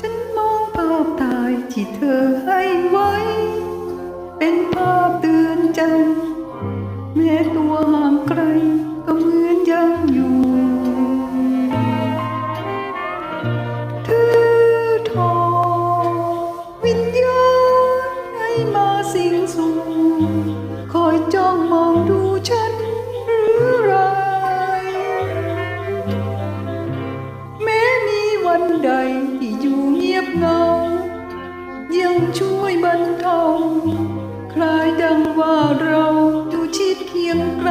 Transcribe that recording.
ฉันมองภาพตายที่เธอให้ไว้ เป็นภาพเตือนใจ แม้ตัวห่างไกลก็เหมือนยังอยู่ถือทอวิญญาณให้มาสิงสู่ คอยจ้องมองดูฉันหรือไรแม้มีวันใด ช่วยบรรเทาคลายดังว่าเราอยู่ชิดเคียงไกล